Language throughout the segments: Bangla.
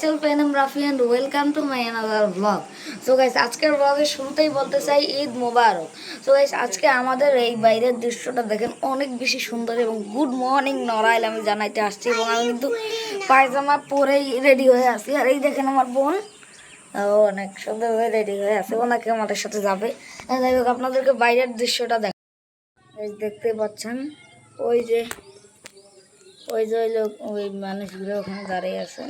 myself Enam Rafi and welcome to my another vlog. So guys, আজকের vlogের শুরুতেই বলতে চাই ঈদ মোবারক। সো গাইস আজকে আমাদের এই বাইরের দৃশ্যটা দেখেন অনেক বেশি সুন্দর এবং গুড মর্নিং নড়াইল আমি জানাইতে আসছি এবং আমি কিন্তু পায়জামা পরেই রেডি হয়ে আছি। আর এই দেখেন আমার বোন, ও অনেক সুন্দর হয়ে রেডি হয়ে আছে, ওনাকে আমাদের সাথে যাবে। যাই হোক, আপনাদেরকে বাইরের দৃশ্যটা দেখ দেখতে পাচ্ছেন, ওই যে ওই যে ওই লোক ওই মানুষগুলো ওখানে দাঁড়িয়ে আছে।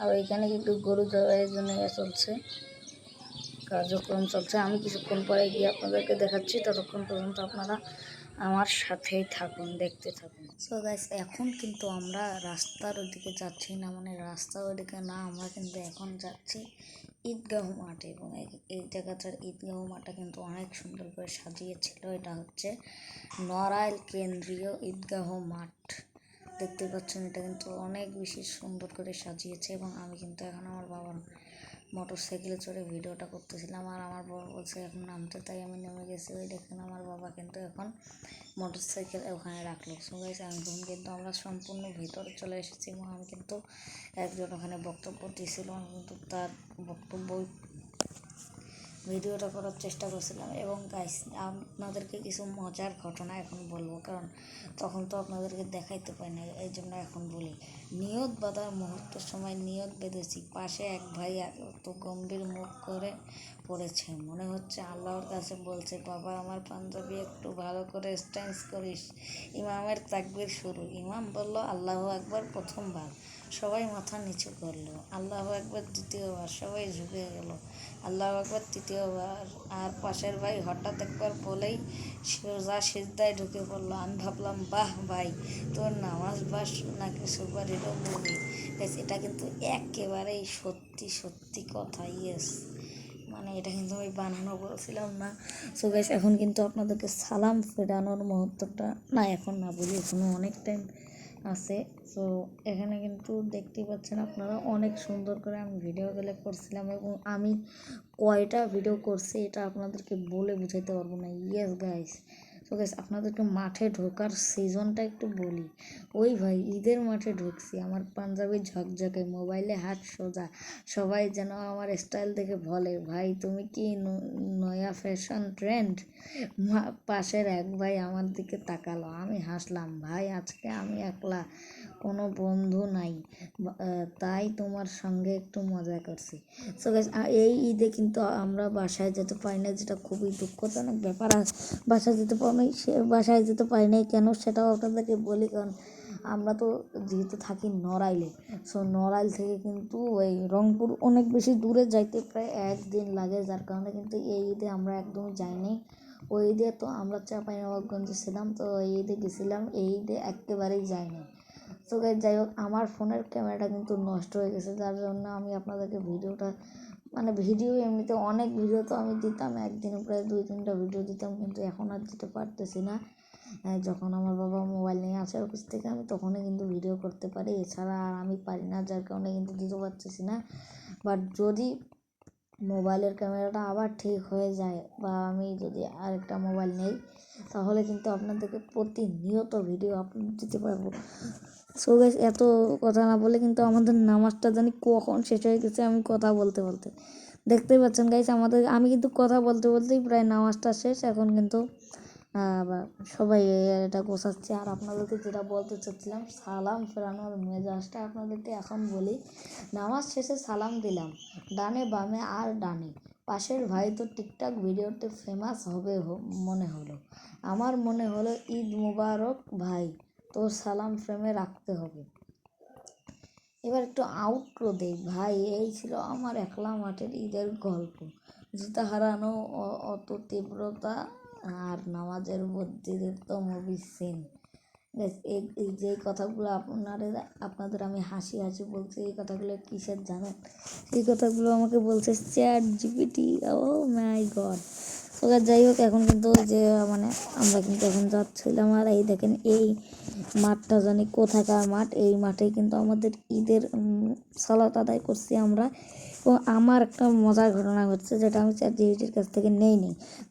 আর এখানে কিন্তু গরু জবাইয়ের জন্য চলছে, কার্যক্রম চলছে। আমি কিছুক্ষণ পরে গিয়ে আপনাদেরকে দেখাচ্ছি, ততক্ষণ পর্যন্ত আপনারা আমার সাথেই থাকুন, দেখতে থাকুন। সো গাইস এখন কিন্তু আমরা রাস্তার ওদিকে যাচ্ছি না মানে রাস্তার ওদিকে না, আমরা কিন্তু এখন যাচ্ছি ঈদগাহ মাঠে। এবং এই- এই জায়গাটার ঈদগাহ মাঠটা কিন্তু অনেক সুন্দর করে সাজিয়েছিল। এটা হচ্ছে নড়াইল কেন্দ্রীয় ঈদগাহ মাঠ। দেখতে পাচ্ছেন, এটা কিন্তু অনেক বেশি সুন্দর করে সাজিয়েছে এবং আমি কিন্তু এখন আমার বাবার মোটর সাইকেলে চড়ে ভিডিওটা করতেছিলাম আর আমার বাবা বলছে, এখন নামতে। তাই আমি নেমে গেছি। ওই দেখেন আমার বাবা কিন্তু এখন মোটর সাইকেল ওখানে রাখল। সো গাইস আমি তখন কিন্তু আমরা সম্পূর্ণ ভিতরে চলে এসেছি এবং আমি কিন্তু একজন ওখানে বক্তব্য দিয়েছিল। আমি কিন্তু তার বক্তব্য ভিডিওটা করার চেষ্টা করছিলাম এবং গাইস আপনাদেরকে কিছু মজার ঘটনা এখন বলব, কারণ তখন তো আপনাদেরকে দেখাইতে পাই না এই জন্য এখন বলি। নিয়ত বাঁধার মুহূর্তের সময় নিয়ত বেঁধেছি, পাশে এক ভাই এত গম্ভীর মুখ করে পড়েছে, মনে হচ্ছে আল্লাহর কাছে বলছে, বাবা, আমার পাঞ্জাবি একটু ভালো করে স্ট্যান্স করিস। ইমামের তাকবির শুরু, ইমাম বলল, আল্লাহ একবার প্রথমবার। সবাই মাথা নিচু করল, আল্লাহ একবার দ্বিতীয়বার। সবাই ঝুঁকে গেল। আল্লাহ একবার তৃতীয়বার। আর পাশের ভাই হঠাৎ একবার বলেই সোজা সিজদায় ঢুকে পড়ল। আমি ভাবলাম, বাহ ভাই, তোর নামাজ বাস নাকি সুপারিরও মুভি এটা কিন্তু একেবারেই সত্যি সত্যি কথা ইয়েস মানে এটা কিন্তু আমি বানানো বলছিলাম না। সো গাইস এখন কিন্তু আপনাদেরকে সালাম ফেরানোর মুহূর্তটা না, এখন না বলি এখনও অনেক টাইম আছে। সো এখানে কিন্তু দেখতেই পাচ্ছেন আপনারা অনেক সুন্দর করে আমি ভিডিও ভিডিওগুলো করছিলাম এবং আমি কয়টা ভিডিও করছি এটা আপনাদেরকে বলে বুঝাইতে পারব না। ইয়েস গাইস তো গাইস আপনাদেরকে মাঠে ঢোকার সিজনটা একটু বলি। ওই ভাই, ঈদের মাঠে ঢুকছি। আমার পাঞ্জাবি ঝকঝকে মোবাইলে হাত সোজা। সবাই যেন আমার স্টাইল দেখে বলে, ভাই, তুমি কি নয়া ফ্যাশন ট্রেন্ড পাশের এক ভাই আমার দিকে তাকালো। আমি হাসলাম, ভাই, আজকে আমি একলা, কোনো বন্ধু নাই। তাই তোমার সঙ্গে একটু মজা করছি। সো এই ঈদে কিন্তু আমরা বাসায় যেতে পারি না যেটা খুবই দুঃখজনক ব্যাপার। বাসায় যেতে সে, বাসায় যেতে পারি নাই কেন সেটাও আপনাদেরকে বলি, কারণ আমরা তো যেহেতু থাকি নড়াইলে সো নড়াইল থেকে কিন্তু ওই রংপুর অনেক বেশি দূরে যাইতে প্রায় একদিন লাগে, যার কারণে কিন্তু এই ঈদে আমরা একদমই যাইনি। ওই ঈদে তো আমরা চাঁপাইনবাবগঞ্জে ছিলাম, তো এই ঈদে গেছিলাম, এই ঈদে একেবারেই যাইনি। তো যাই হোক, আমার ফোনের ক্যামেরাটা কিন্তু নষ্ট হয়ে গেছে, যার জন্য আমি আপনাদেরকে ভিডিওটা মানে ভিডিও এমনিতে অনেক ভিডিও তো আমি দিতাম, একদিনে প্রায় দুই তিনটা ভিডিও দিতাম, কিন্তু এখন আর দিতে পারতেছি না। যখন আমার বাবা মোবাইল নিয়ে আসে অফিস থেকে, আমি তখনই কিন্তু ভিডিও করতে পারি। এছাড়া আর আমি পারি না, যার কারণে কিন্তু দিতে পারতেছি না। বাট যদি মোবাইলের ক্যামেরাটা আবার ঠিক হয়ে যায় বা আমি যদি আরেকটা মোবাইল নেই, তাহলে কিন্তু আপনাদেরকে প্রতিনিয়ত ভিডিও আপলোড দিতে পারব। সো গাইস এত কথা না বলে কিন্তু আমাদের নামাজটা জানি কখন শেষ হয়ে গেছে আমি কথা বলতে বলতে। দেখতেই পাচ্ছেন গাইস আমাদের, আমি কিন্তু কথা বলতে বলতেই প্রায় নামাজটা শেষ, এখন কিন্তু সবাই এটা গোছাচ্ছে। আর আপনাদেরকে যেটা বলতে চাচ্ছিলাম, সালাম ফেরানোর মেজাজটা আপনাদেরকে এখন বলি, নামাজ শেষে সালাম দিলাম, ডানে বামে আর ডানে। পাশের ভাই তো টিকটক ভিডিওতে ফেমাস হবে মনে হলো। আমার মনে হলো, ঈদ মুবারক ভাই, তোর সালাম ফ্রেমে রাখতে হবে। এবার একটু আউটরো দেই। ভাই, এই ছিল আমার একলা মাঠের ঈদের গল্প। জুতা হারানো অত তীব্রতা আর নামাজের মধ্যে মুভি সিন এই যে কথাগুলো আপনাদের আপনাদের আমি হাসি হাসি বলছি, এই কথাগুলো কিসের জানেন? এই কথাগুলো আমাকে বলছে chat GPT. Oh my god তো guys, যাই হোক এখন কিন্তু যে মানে আমরা কিন্তু এখন যাচ্ছিলাম আর এই দেখেন এই মাঠটা জানি কোথাকার মাঠ এই মাঠে কিন্তু আমাদের ঈদের সালাত আদায় করছি আমরা। এবং আমার একটা মজার ঘটনা ঘটছে যেটা আমি চ্যাট জিপিটির কাছ থেকে নেই নি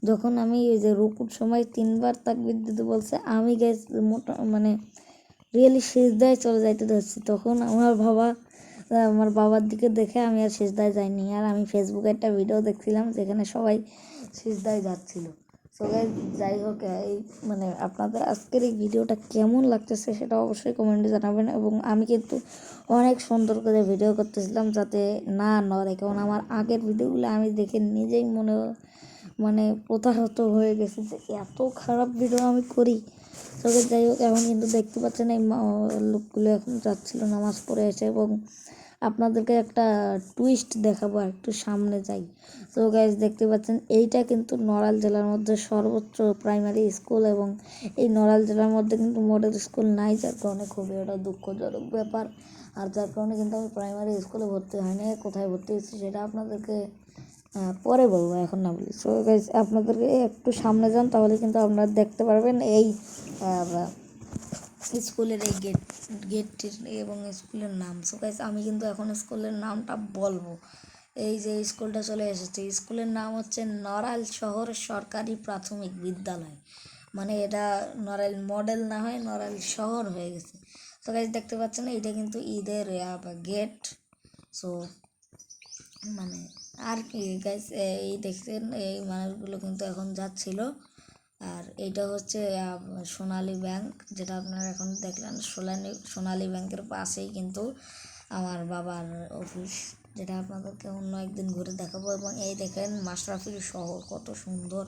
যখন আমি ওই যে রুকুর সময় তিনবার তাক বিদ্যুৎ বলছে আমি গ্যাস মোটা মানে রিয়েলি সিজদায় চলে যাইতে ধরছি। তখন আমার বাবা আমার বাবার দিকে দেখে আমি আর সিজদায় যাইনি। আর আমি ফেসবুকে একটা ভিডিও দেখছিলাম যেখানে সবাই সিজদায় যাচ্ছিল। সো গাইজ যাই হোক, এই মানে আপনাদের আজকের এই ভিডিওটা কেমন লাগতেছে সেটা অবশ্যই কমেন্টে জানাবেন এবং আমি কিন্তু অনেক সুন্দর করে ভিডিও করতেছিলাম যাতে না নড়ে। কারণ আমার আগের ভিডিওগুলো আমি দেখে নিজেই মনে মানে প্রতাহত হয়ে গেছে যে এত খারাপ ভিডিও আমি করি। তবে যাই হোক, এখন কিন্তু দেখতে পাচ্ছেন এই লোকগুলো এখন যাচ্ছিল নামাজ পড়ে এসে এবং আপনাদেরকে একটা টুইস্ট দেখাবো একটু সামনে যাই। তো গাইজ দেখতে পাচ্ছেন, এইটা কিন্তু নড়াল জেলার মধ্যে সর্বোচ্চ প্রাইমারি স্কুল এবং এই নড়াল জেলার মধ্যে কিন্তু মডেল স্কুল নাই, যার কারণে খুবই একটা দুঃখজনক ব্যাপার। আর যার কারণে কিন্তু আমি প্রাইমারি স্কুলে ভর্তি হয়নি, কোথায় ভর্তি হয়েছি সেটা আপনাদেরকে পরে বলব, এখন না বলি। সো গাইজ আপনাদেরকে একটু সামনে যান, তাহলে কিন্তু আপনারা দেখতে পারবেন এই স্কুলের এই গেট, গেটটির এবং স্কুলের নাম। সো গাইজ আমি কিন্তু এখন স্কুলের নামটা বলব। এই যে স্কুলটা চলে এসেছে, স্কুলের নাম হচ্ছে নড়াইল শহর সরকারি প্রাথমিক বিদ্যালয়। মানে এটা নড়াইল মডেল না হয়, নড়াইল শহর হয়ে গেছে। তো গাইজ দেখতে পাচ্ছেন, এইটা কিন্তু ঈদের গেট। সো মানে আর কি গাইস এই দেখছেন, এই মানুষগুলো কিন্তু এখন যাচ্ছিল। আর এইটা হচ্ছে সোনালী ব্যাংক, যেটা আপনারা এখন দেখলেন। সোনালী সোনালী ব্যাংকের পাশেই কিন্তু আমার বাবার অফিস, যেটা আপনাদেরকে অন্য একদিন ঘুরে দেখাবো। এবং এই দেখেন মাশরাফির শহর, কত সুন্দর।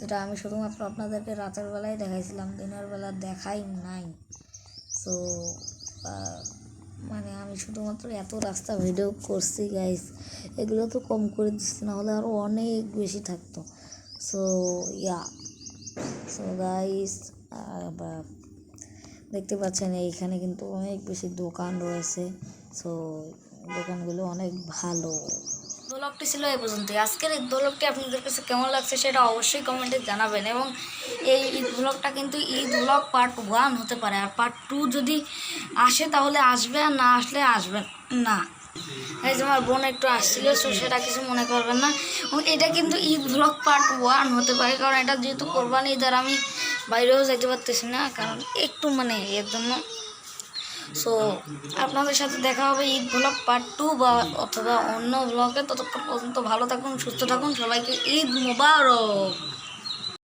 যেটা আমি শুধুমাত্র আপনাদেরকে রাতের বেলায় দেখাইছিলাম, দিনের বেলা দেখাই নাই। সো মানে আমি শুধুমাত্র এত রাস্তা ভিডিও করছি গাইস এগুলো তো কম করে দিচ্ছি না হলে আরও অনেক বেশি থাকতো। সো ইয়া সো গাইস দেখতে পাচ্ছেন এইখানে কিন্তু অনেক বেশি দোকান রয়েছে। সো দোকানগুলো অনেক ভালো। দোলকটি ছিল এই পর্যন্তই। আজকের এই দোলকটি আপনাদের কাছে কেমন লাগছে সেটা অবশ্যই কমেন্টে জানাবেন এবং এই ঈদ ব্লগটা কিন্তু ঈদ ব্লগ পার্ট ওয়ান হতে পারে। আর পার্ট টু যদি আসে তাহলে আসবে আর না আসলে আসবে না। এই যে আমার বোন একটু আসছিল, সো সেটা কিছু মনে করবেন না। এটা কিন্তু ঈদ ব্লগ পার্ট ওয়ান হতে পারে, কারণ এটা যেহেতু কোরবানি ঈদ আর আমি বাইরেও যাইতে পারতেছি না, কারণ একটু মানে এর জন্য। সো আপনাদের সাথে দেখা হবে ঈদ ব্লগ পার্ট টু বা অথবা অন্য ব্লগে ততক্ষণ পর্যন্ত ভালো থাকুন, সুস্থ থাকুন, সবাইকে ঈদ মোবারক।